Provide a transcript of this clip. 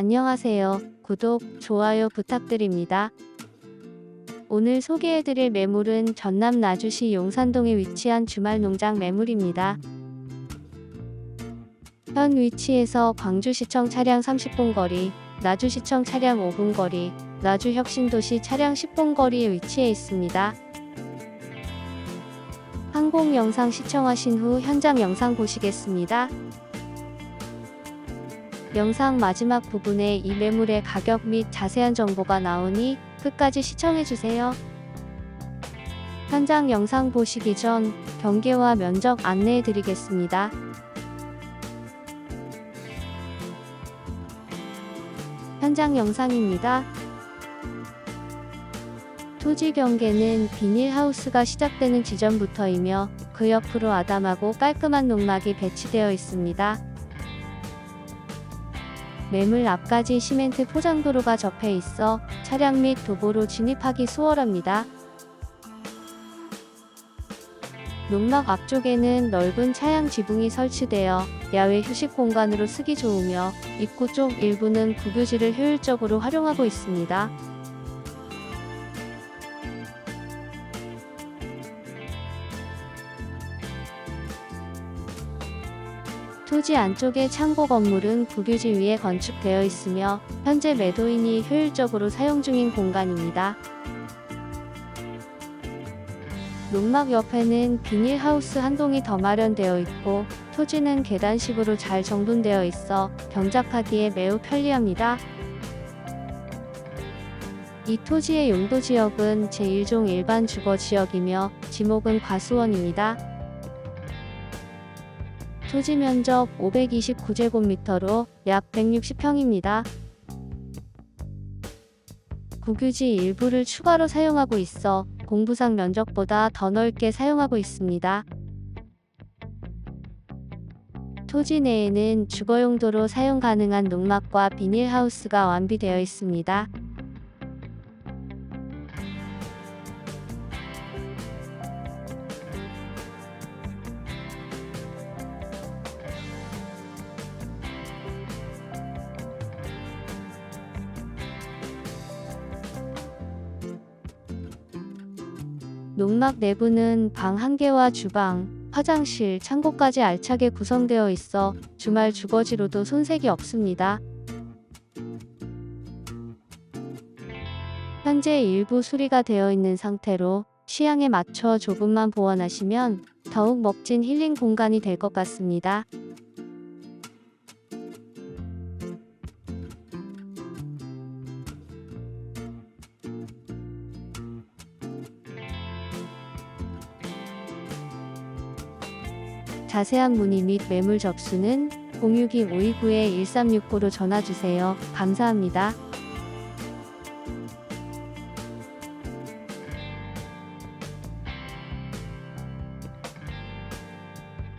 안녕하세요. 구독, 좋아요 부탁드립니다. 오늘 소개해드릴 매물은 전남 나주시 용산동에 위치한 주말 농장 매물입니다. 현 위치에서 광주시청 차량 30분 거리, 나주시청 차량 5분 거리, 나주혁신도시 차량 10분 거리에 위치해 있습니다. 항공 영상 시청하신 후 현장 영상 보시겠습니다. 영상 마지막 부분에 이 매물의 가격 및 자세한 정보가 나오니 끝까지 시청해주세요. 현장 영상 보시기 전 경계와 면적 안내해 드리겠습니다. 현장 영상입니다. 토지 경계는 비닐하우스가 시작되는 지점부터이며 그 옆으로 아담하고 깔끔한 농막이 배치되어 있습니다. 매물 앞까지 시멘트 포장도로가 접해 있어 차량 및 도보로 진입하기 수월합니다. 농막 앞쪽에는 넓은 차양 지붕이 설치되어 야외 휴식 공간으로 쓰기 좋으며 입구 쪽 일부는 구교지를 효율적으로 활용하고 있습니다. 토지 안쪽의 창고 건물은 국유지 위에 건축되어 있으며 현재 매도인이 효율적으로 사용 중인 공간입니다. 농막 옆에는 비닐하우스 한 동이 더 마련되어 있고 토지는 계단식으로 잘 정돈되어 있어 경작하기에 매우 편리합니다. 이 토지의 용도 지역은 제1종 일반 주거 지역이며 지목은 과수원입니다. 토지 면적 529제곱미터로 약 160평입니다. 국유지 일부를 추가로 사용하고 있어 공부상 면적보다 더 넓게 사용하고 있습니다. 토지 내에는 주거 용도로 사용 가능한 농막과 비닐하우스가 완비되어 있습니다. 농막 내부는 방 한 개와 주방, 화장실, 창고까지 알차게 구성되어 있어 주말 주거지로도 손색이 없습니다. 현재 일부 수리가 되어 있는 상태로 취향에 맞춰 조금만 보완하시면 더욱 멋진 힐링 공간이 될 것 같습니다. 자세한 문의 및 매물 접수는 062-529-1369로 전화주세요. 감사합니다.